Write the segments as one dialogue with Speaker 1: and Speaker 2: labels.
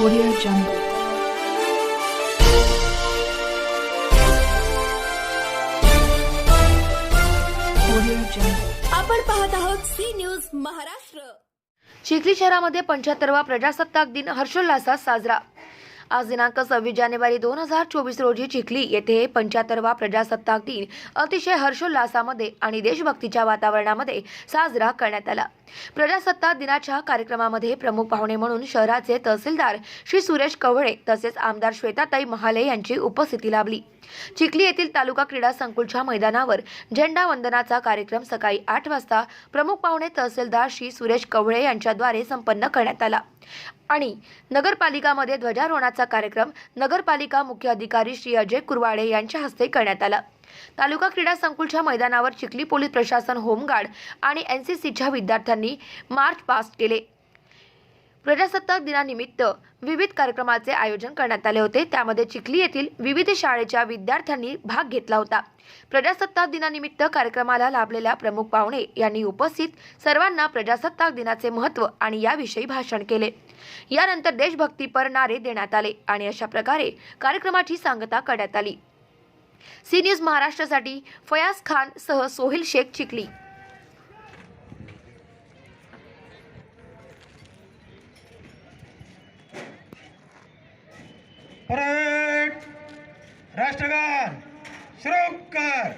Speaker 1: Audio Jungle.
Speaker 2: आपण पाहत आहोत सी न्यूज महाराष्ट्र.
Speaker 3: चिखली शहरामध्ये पंच्याहत्तरवा प्रजासत्ताक दिन हर्षोल्लासात साजरा. आज दिनांक सव्वीस जानेवारी दोन हजार चोवीस रोजी चिखली येथे पंच्याहत्तरवा प्रजासत्ताक दिन अतिशय हर्षोल्लासामध्ये आणि देशभक्तीच्या वातावरणामध्ये साजरा करण्यात आला. प्रजासत्ताक दिनाच्या कार्यक्रमामध्ये प्रमुख पाहुणे म्हणून शहराचे तहसीलदार श्री सुरेश कवळे तसेच आमदार श्वेताताई महाले यांची उपस्थिती लाभली. चिखली येथील तालुका क्रीडा संकुलच्या मैदानावर झेंडा वंदनाचा कार्यक्रम सकाळी आठ वाजता प्रमुख पाहुणे तहसीलदार श्री सुरेश कवळे यांच्याद्वारे संपन्न करण्यात आला. आणि नगरपालिकामध्ये ध्वजारोहणाचा कार्यक्रम नगरपालिका मुख्य अधिकारी श्री अजय कुरवाडे यांच्या हस्ते करण्यात आला. तालुका क्रीडा संकुलच्या मैदानावर चिखली पोलीस प्रशासन होमगार्ड आणि एन सी सीच्या विद्यार्थ्यांनी मार्च पास्ट केले. प्रजासत्ताक दिनानिमित्त विविध कार्यक्रमाचे आयोजन करण्यात आले होते. त्यामध्ये चिखली येथील विविध शाळेच्या विद्यार्थ्यांनी भाग घेतला होता. प्रजासत्ताक दिनानिमित्त कार्यक्रमाला लाभलेल्या प्रमुख पाहुणे यांनी उपस्थित सर्वांना प्रजासत्ताक दिनाचे महत्त्व आणि याविषयी भाषण केले. यानंतर देशभक्तीपर नारे देण्यात आले आणि अशा प्रकारे कार्यक्रमाची सांगता करण्यात आली. सी न्यूज महाराष्ट्रासाठी फयाज खान सह सोहिल शेख चिखली.
Speaker 4: ধিক্কার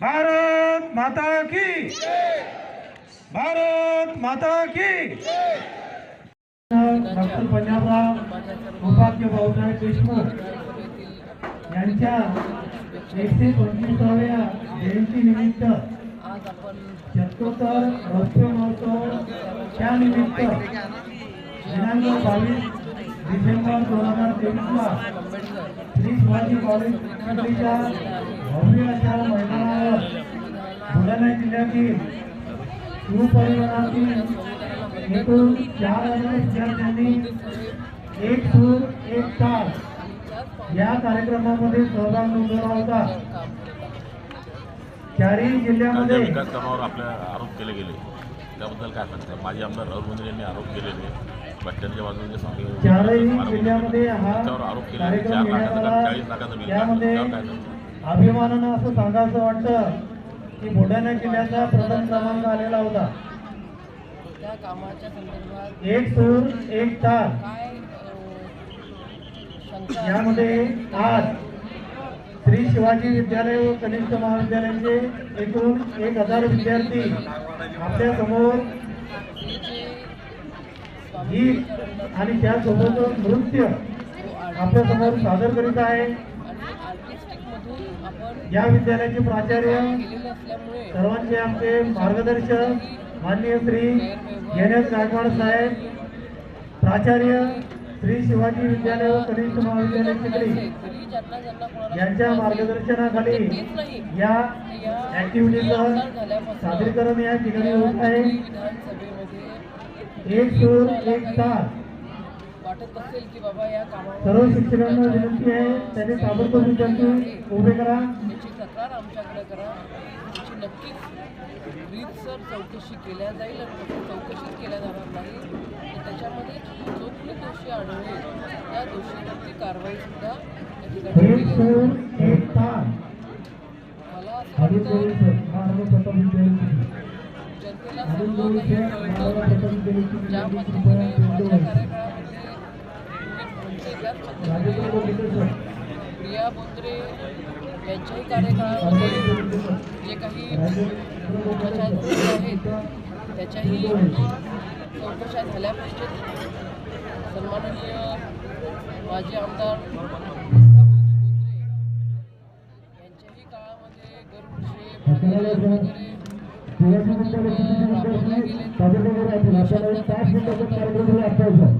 Speaker 4: भारत माता की। भारत माता की। डॉक्टर पंजाबराव उपाध्य भाऊसाहेब देशमुख यांच्या एकशे पंचवीसाव्या जयंती निमित्त शतकोत्तर रौप्य महोत्सव त्यानिमित्त दिनांक बावीस डिसेंबर दोन हजार तेवीसला श्री शिवाजी कॉलेज चिखलीच्या भव्य अशा मैदानावर बुलढाणा जिल्ह्यातील शिवपरिवारातील एकूण चार हजार विद्यार्थ्यांनी एक सूर एक ताल या कार्यक्रमामध्ये सहभाग नोंदवला होता. चारही जिल्ह्यामध्ये
Speaker 5: आपल्या आरोप केले गेले. त्याबद्दल काय सांगता? माजी आमदार राहुल मोदी यांनी आरोप केलेले भट्ट्यांच्या बाजूने
Speaker 4: हा
Speaker 5: त्याच्यावर आरोप केले
Speaker 4: कार्यक्रम
Speaker 5: चार लाखाचं चाळीस लाखाचं बिल त्यावर काय?
Speaker 4: अभिमानानं असं सांगायचं वाटतं की बुलढाणा जिल्ह्याचा प्रथम क्रमांक आलेला होता.
Speaker 6: त्या कामाच्या संदर्भात
Speaker 4: एक सूर एक
Speaker 6: शंका
Speaker 4: यामध्ये आज शिवाजी विद्यालय व कनिष्ठ महाविद्यालयाचे एकूण एक हजार विद्यार्थी आपल्यासमोर गीत आणि त्यासोबत नृत्य आपल्यासमोर सादर करीत आहे. या विद्यालयाचे प्राचार्य सर्वांचे आमचे मार्गदर्शक माननीय श्री एन एस गायकवाड साहेब प्राचार्य श्री शिवाजी विद्यालय व कनिष्ठ महाविद्यालय चिखली यांच्या मार्गदर्शनाखाली या
Speaker 6: या
Speaker 4: ऍक्टिव्हिटीचं सादरीकरण या ठिकाणी होत आहे. एक सूर एक तास
Speaker 6: वाटत असेल की बाबा या कामावर
Speaker 4: सर्व शिक्षकांना विनंती आहे त्यांनी ताबडतोब विद्यार्थी उभे करा
Speaker 6: त्याची तक्रार आमच्याकडे करा. नक्कीच. रीतसर चौकशी केल्या जाईल आणि चौकशीच केल्या जाणार नाही तर त्याच्यामध्ये जो कोणी दोषी आढळेल त्या दोषीवरती कारवाई सुद्धा या ठिकाणी केली जाईल. मला असं वाटतं जनतेला सर्व काही कळतं
Speaker 4: विद्यार्थी
Speaker 6: ज्या पद्धतीने माझ्या कार्यकाळामध्ये
Speaker 4: प्रिया बोंद्रे यांच्याही कार्यकाळामध्ये जे काही भ्रष्टाचार आहेत त्याच्याही चौकशा झाल्या पाहिजेत. सन्माननीय माजी आमदार यांच्याही काळामध्ये गरुड शेप आणि वगैरे राबवल्या गेले. सैलानी येथे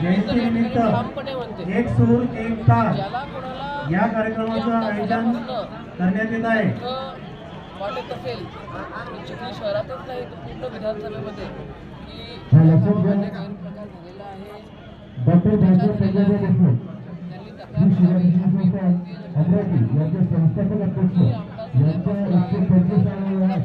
Speaker 6: जयंतीनिमित्त एक सूर एक
Speaker 4: कोणाला
Speaker 6: या कार्यक्रमाचं आयोजन करण्यात येत आहे.
Speaker 4: वाटत असेल चिखली शहरातच नाही तर पूर्ण विधानसभेमध्ये की झालेला आहे.
Speaker 6: यांचे संस्थापक अध्यक्ष यांच्या एकशे पंचवीसाव्या